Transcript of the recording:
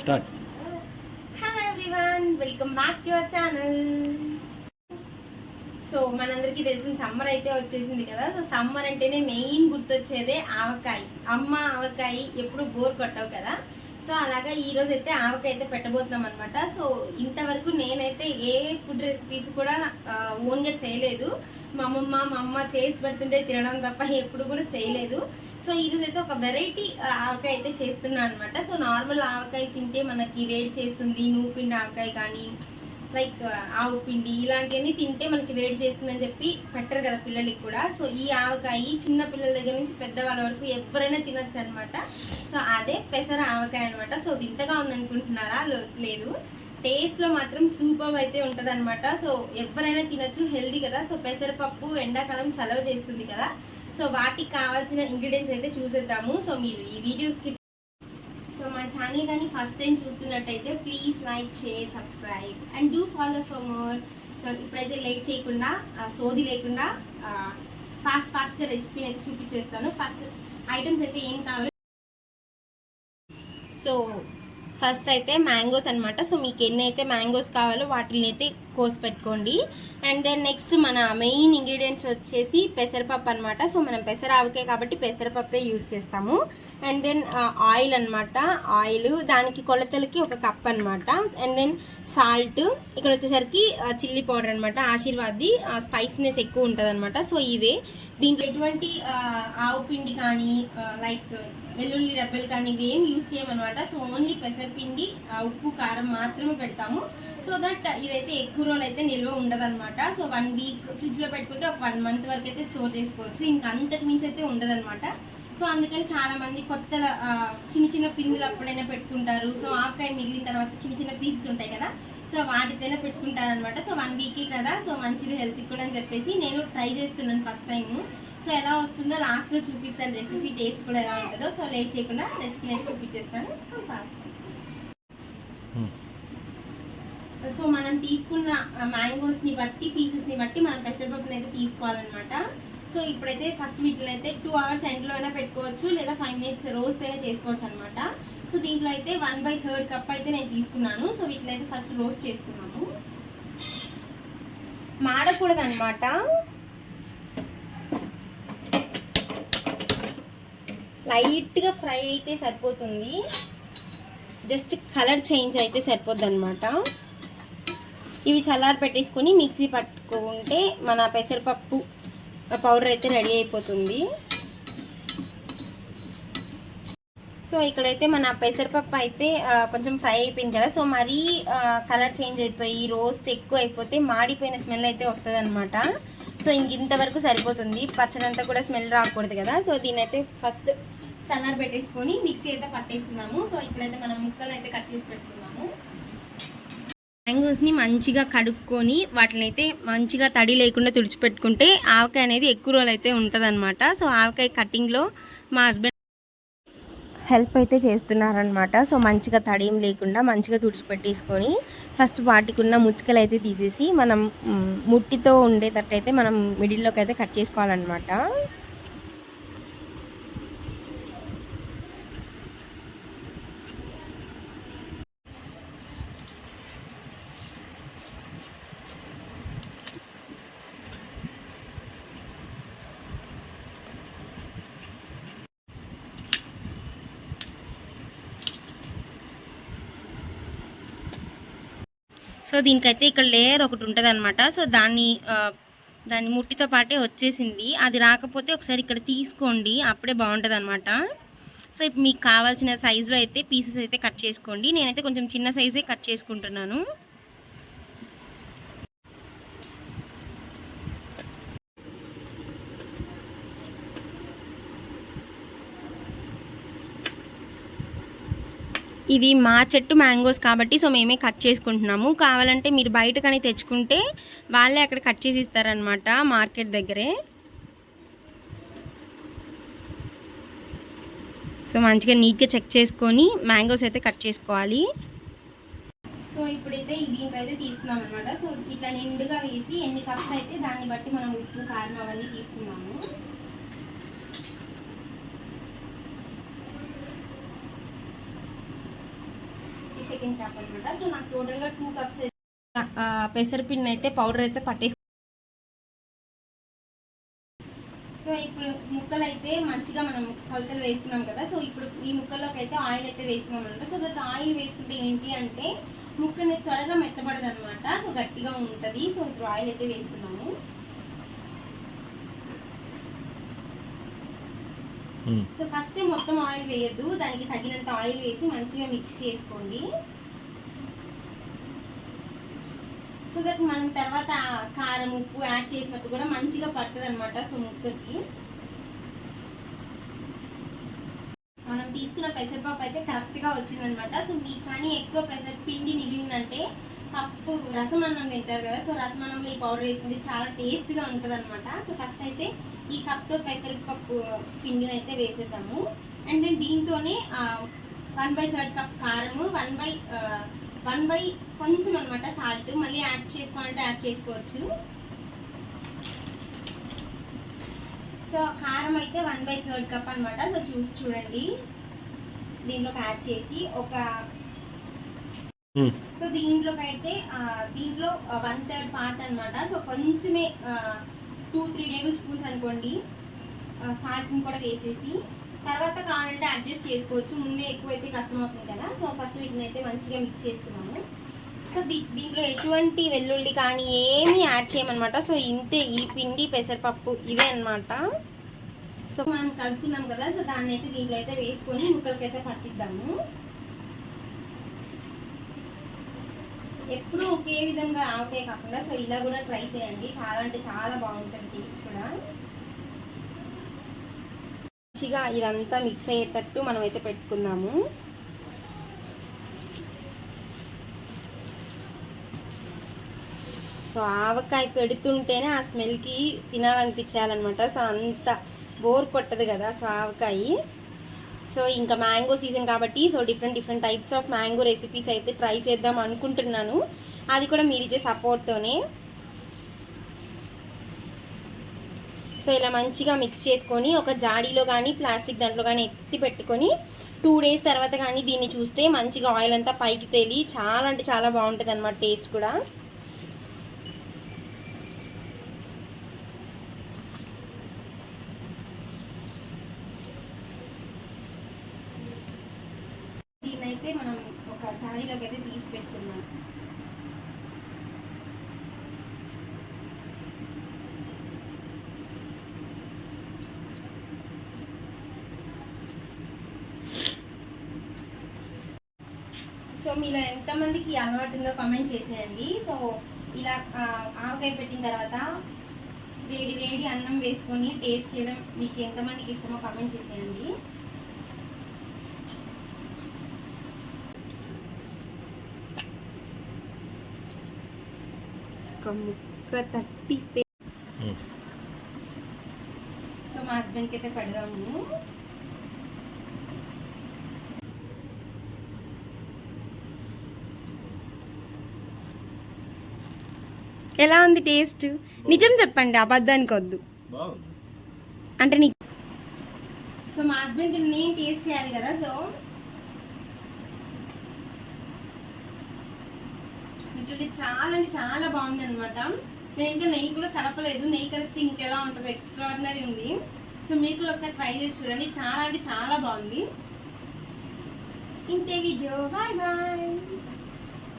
Start hello everyone welcome back to our channel so మనందరికీ తెలిసిన summer అయితే వచ్చేసింది కదా. సో సమ్మర్ అంటేనే మెయిన్ గుర్తొచ్చేదే ఆవకాయ. అమ్మ ఆవకాయ ఎప్పుడు బోర్ కొట్టవు కదా. సో అలాగా ఈ రోజు అయితే ఆవకాయ అయితే పెట్టబోతున్నాం అనమాట సో ఇంతవరకు నేనైతే ఏ ఫుడ్ రెసిపీస్ కూడా ఓన్గా చేయలేదు. మా అమ్మమ్మ మా అమ్మ చేసి పెడుతుంటే తినడం తప్ప ఎప్పుడు కూడా చేయలేదు. సో ఈరోజు అయితే ఒక వెరైటీ ఆవకాయ అయితే చేస్తున్నాను అనమాట సో నార్మల్ ఆవకాయ తింటే మనకి వేడి చేస్తుంది నువ్వు పిండి ఆవకాయ కానీ లైక్ ఆవు పిండి ఇలాంటివన్నీ తింటే మనకి వేడి చేస్తుందని చెప్పి పెట్టరు కదా పిల్లలకి కూడా. సో ఈ ఆవకాయ చిన్న పిల్లల దగ్గర నుంచి పెద్దవాళ్ళ వరకు ఎవరైనా తినొచ్చు అనమాట సో అదే పెసర ఆవకాయ అనమాట సో వింతగా ఉందనుకుంటున్నారా? లేదు. టేస్ట్లో మాత్రం సూపర్ అయితే ఉంటుంది అనమాట సో ఎవరైనా తినొచ్చు హెల్దీ కదా. సో పెసరపప్పు ఎండాకాలం చలవ చేస్తుంది కదా. సో వాటికి కావాల్సిన ఇంగ్రీడియంట్స్ అయితే చూసేద్దాము. సో మీరు ఈ వీడియోకి సో మా ఛానల్ కానీ ఫస్ట్ టైం చూస్తున్నట్టయితే please like share subscribe and do follow for more so ఇప్పుడైతే లేట్ చేయకుండా సోది లేకుండా ఫాస్ట్ ఫాస్ట్గా రెసిపీని అయితే చూపించేస్తాను. ఫస్ట్ ఐటమ్స్ అయితే ఏం కావాలి? సో ఫస్ట్ అయితే మ్యాంగోస్ అనమాట సో మీకు ఎన్ని అయితే మ్యాంగోస్ కావాలో వాటిని అయితే కోసి పెట్టుకోండి. అండ్ దెన్ నెక్స్ట్ మన మెయిన్ ఇంగ్రీడియంట్స్ వచ్చేసి పెసరపప్పు అనమాట సో మనం పెసర ఆవకాయ కాబట్టి పెసరపప్పే యూస్ చేస్తాము. అండ్ దెన్ ఆయిల్ అనమాట ఆయిల్ దానికి కొలతలకి ఒక కప్ అన్నమాట. అండ్ దెన్ సాల్ట్ ఇక్కడ వచ్చేసరికి చిల్లీ పౌడర్ అనమాట ఆశీర్వాద్ది స్పైసీనెస్ ఎక్కువ ఉంటుంది అనమాట సో ఇవే. దీంట్లో ఎటువంటి ఆవు పిండి కానీ లైక్ వెల్లుల్లి రెబ్బలు కానీ ఇవేం యూస్ చేయమన్నమాట. సో ఓన్లీ పెసరపిండి ఉప్పు కారం మాత్రమే పెడతాము. సో దట్ ఇదైతే ఎక్కువ రోజులు అయితే నిల్వ ఉండదన్నమాట. సో వన్ వీక్ ఫ్రిడ్జ్లో పెట్టుకుంటే ఒక వన్ మంత్ వరకు అయితే స్టోర్ చేసుకోవచ్చు. ఇంకా అంతకు మించి అయితే ఉండదన్నమాట. సో అందుకని చాలా మంది కొత్త చిన్న చిన్న పిందులు అప్పుడైనా పెట్టుకుంటారు. సో ఆవకాయ మిగిలిన తర్వాత చిన్న చిన్న పీసెస్ ఉంటాయి కదా. సో వాటితోనే పెట్టుకుంటారనమాట సో వన్ వీకే కదా. సో మంచిది హెల్త్ కూడా అని చెప్పేసి నేను ట్రై చేస్తున్నాను ఫస్ట్ టైము సో ఎలా వస్తుందో లాస్ట్లో చూపిస్తాను. రెసిపీ టేస్ట్ కూడా ఎలా ఉంటుందో. సో లేట్ చేయకుండా రెసిపీ నేను చూపించేస్తాను. ఫాస్ట్. Hmm. సో మనం తీసుకున్న మ్యాంగోస్ని బట్టి పీసెస్ని బట్టి మనం పెసరపప్పుని అయితే తీసుకోవాలన్నమాట. సో ఇప్పుడైతే ఫస్ట్ వీటిని అయితే టూ అవర్స్ ఎండ్లో అయినా పెట్టుకోవచ్చు లేదా ఫైవ్ మినిట్స్ రోస్ట్ అయినా చేసుకోవచ్చు అనమాట సో దీంట్లో అయితే వన్ బై థర్డ్ కప్ అయితే నేను తీసుకున్నాను. సో వీటిని అయితే ఫస్ట్ రోస్ట్ చేసుకున్నాము. మాడకూడదు అనమాట లైట్గా ఫ్రై అయితే సరిపోతుంది. జస్ట్ కలర్ చేంజ్ అయితే సరిపోద్ది అనమాట ఇవి చల్లారి పెట్టేసుకొని మిక్సీ పట్టుకుంటే మన పెసరపప్పు పౌడర్ అయితే రెడీ అయిపోతుంది. సో ఇక్కడైతే మన పెసరపప్పు అయితే కొంచెం ఫ్రై అయిపోయింది కదా. సో మరీ కలర్ చేంజ్ అయిపోయి రోస్ట్ ఎక్కువ అయిపోతే మాడిపోయిన స్మెల్ అయితే వస్తుంది అనమాట సో ఇంక ఇంతవరకు సరిపోతుంది. పచ్చడి అంతా కూడా స్మెల్ రాకూడదు కదా. సో దీని అయితే ఫస్ట్ చల్లారి పెట్టేసుకొని మిక్సీ అయితే పట్టేసుకున్నాము సో ఇప్పుడైతే మనం ముక్కలు అయితే కట్ చేసి పెట్టుకుందాము. మ్యాంగోస్ని మంచిగా కడుక్కొని వాటిని అయితే మంచిగా తడి లేకుండా తుడిచిపెట్టుకుంటే ఆవకాయ అనేది ఎక్కువ రోజులు అయితే ఉంటుందన్నమాట. సో ఆవకాయ కటింగ్లో మా హస్బెండ్ హెల్ప్ అయితే చేస్తున్నారనమాట సో మంచిగా తడియం లేకుండా మంచిగా తుడిచిపెట్టేసుకొని ఫస్ట్ వాటికి ఉన్న ముచ్చుకలు అయితే తీసేసి మనం ముట్టితో ఉండేటట్టు అయితే మనం మిడిల్లోకి అయితే కట్ చేసుకోవాలన్నమాట. సో దీనికైతే ఇక్కడ లేయర్ ఒకటి ఉంటుంది అనమాట సో దాన్ని దాని దాన్ని ముట్టితో పాటే వచ్చేసింది. అది రాకపోతే ఒకసారి ఇక్కడ తీసుకోండి అప్పుడే బాగుంటుంది అనమాట సో ఇప్పుడు మీకు కావాల్సిన సైజులో అయితే పీసెస్ అయితే కట్ చేసుకోండి. నేనైతే కొంచెం చిన్న సైజే కట్ చేసుకుంటున్నాను. ఇవి మా చెట్టు మ్యాంగోస్ కాబట్టి సో మేమే కట్ చేసుకుంటున్నాము. కావాలంటే మీరు బయట కానీ తెచ్చుకుంటే వాళ్ళే అక్కడ కట్ చేసి ఇస్తారనమాట మార్కెట్ దగ్గరే. సో మంచిగా నీట్గా చెక్ చేసుకొని మ్యాంగోస్ అయితే కట్ చేసుకోవాలి. సో ఇప్పుడైతే దీనికైతే తీసుకున్నాం అనమాట సో ఇట్లా నిండుగా వేసి ఎన్ని కప్స్ అయితే దాన్ని బట్టి మనం ఉప్పు కారం అవన్నీ తీసుకున్నాము. సెకండ్ కప్ అనమాట సో నాకు టోటల్గా టూ కప్స్ పెసరపిన్ అయితే పౌడర్ అయితే పట్టేసి సో ఇప్పుడు ముక్కలు అయితే మంచిగా మనం కొలతలు వేసుకున్నాం కదా. సో ఇప్పుడు ఈ ముక్కల్లోకి అయితే ఆయిల్ అయితే వేసుకున్నాం అనమాట సో దట్ ఆయిల్ వేసుకుంటే ఏంటి అంటే ముక్కని త్వరగా మెత్తబడదు అనమాట సో గట్టిగా ఉంటుంది. సో ఇప్పుడు ఆయిల్ అయితే వేసుకున్నాము. Hmm. సో ఫస్ట్ మొత్తం ఆయిల్ వేయద్దు. దానికి తగినంత ఆయిల్ వేసి మంచిగా మిక్స్ చేసుకోండి. సో దట్ మనం తర్వాత కారం ఉప్పు యాడ్ చేసినప్పుడు కూడా మంచిగా పడుతుంది అనమాట సో ముక్కకి. మనం తీసుకున్న పెసరపప్పు అయితే కరెక్ట్గా వచ్చిందనమాట సో మీకు కానీ ఎక్కువ పెసర పిండి మిగిలిందంటే పప్పు రసం అన్నం తింటారు కదా సో రసం అన్నంలో ఈ పౌడర్ వేసుకుంటే చాలా టేస్ట్గా ఉంటుంది అనమాట సో ఫస్ట్ అయితే ఈ కప్తో పెసరపప్పు పిండిని అయితే వేసేద్దాము. అండ్ దెన్ దీంతోనే వన్ బై థర్డ్ కప్ కారము వన్ బై వన్ బై కొంచెం అనమాట సాల్ట్. మళ్ళీ యాడ్ చేసుకోవాలంటే యాడ్ చేసుకోవచ్చు. సో కారం అయితే వన్ బై థర్డ్ కప్ అనమాట సో చూసి చూడండి. దీంట్లోకి యాడ్ చేసి ఒక సో దీంట్లోకి అయితే దీంట్లో వన్ థర్డ్ పార్ట్ అనమాట సో కొంచెమే టూ త్రీ టేబుల్ స్పూన్స్ అనుకోండి. సాల్ట్ని కూడా వేసేసి తర్వాత కావాలంటే అడ్జస్ట్ చేసుకోవచ్చు. ముందే ఎక్కువ అయితే కష్టం అవుతుంది కదా. సో ఫస్ట్ వీటిని అయితే మంచిగా మిక్స్ చేసుకున్నాము. సో దీ దీంట్లో ఎటువంటి వెల్లుల్లి కానీ ఏమీ యాడ్ చేయమన్నమాట. సో ఇంతే ఈ పిండి పెసరపప్పు ఇవే అన్నమాట. సో మనం కలుపుకున్నాం కదా. సో దాన్ని అయితే దీంట్లో అయితే వేసుకొని ముక్కలకైతే పట్టిద్దాము. ఎప్పుడు ఒకే విధంగా ఆవకాయ కాకుండా సో ఇలా కూడా ట్రై చేయండి. చాలా అంటే చాలా బాగుంటుంది టేస్ట్ కూడా. మంచిగా ఇదంతా మిక్స్ అయ్యేటట్టు మనం అయితే పెట్టుకుందాము. సో ఆవకాయ పెడుతుంటేనే ఆ స్మెల్కి తినాలనిపించాలన్నమాట. సో అంత బోర్ కొట్టదు కదా సో ఆవకాయ. సో ఇంకా మ్యాంగో సీజన్ కాబట్టి so different different types of mango recipes అయితే ట్రై చేద్దాం అనుకుంటున్నాను. అది కూడా మీరు ఇచ్చే సపోర్ట్తోనే సో ఇలా మంచిగా మిక్స్ చేసుకొని ఒక జాడీలో కానీ ప్లాస్టిక్ దాంట్లో కానీ ఎత్తి పెట్టుకొని టూ డేస్ తర్వాత కానీ దీన్ని చూస్తే మంచిగా ఆయిల్ అంతా పైకి తేలి చాలా అంటే చాలా బాగుంటుంది అనమాట టేస్ట్ కూడా. అయితే మనం ఒక జాడీలోకి అయితే తీసి పెట్టుకున్నాం. సో మీలో ఎంతమందికి అలవాటు ఉందో కామెంట్ చేసేయండి. సో ఇలా ఆవకాయ పెట్టిన తర్వాత వేడి వేడి అన్నం వేసుకొని టేస్ట్ చేయడం మీకు ఎంతమందికి ఇష్టమో కామెంట్ చేసేయండి. ఒక ముక్క తట్టిస్తే. సో మా హస్బెండ్కి అయితే పెడదాము ఎలా ఉంది టేస్ట్? నిజం చెప్పండి అబద్ధానికి వద్దు. బాగుంది. అంటే నీ సో మా హస్బెండ్ నేను టేస్ట్ చేయాలి కదా సో చూడండి చాలా అంటే చాలా బాగుంది అనమాట నేను ఇంకా నెయ్యి కూడా కలపలేదు. నెయ్యి కలిపితే ఇంకెలా ఉంటుంది? ఎక్స్ట్రాడినరీ ఉంది. సో మీరు కూడా ఒకసారి ట్రై చేసి చూడండి. చాలా అంటే చాలా బాగుంది. ఇంతే వీడియో బాయ్ బాయ్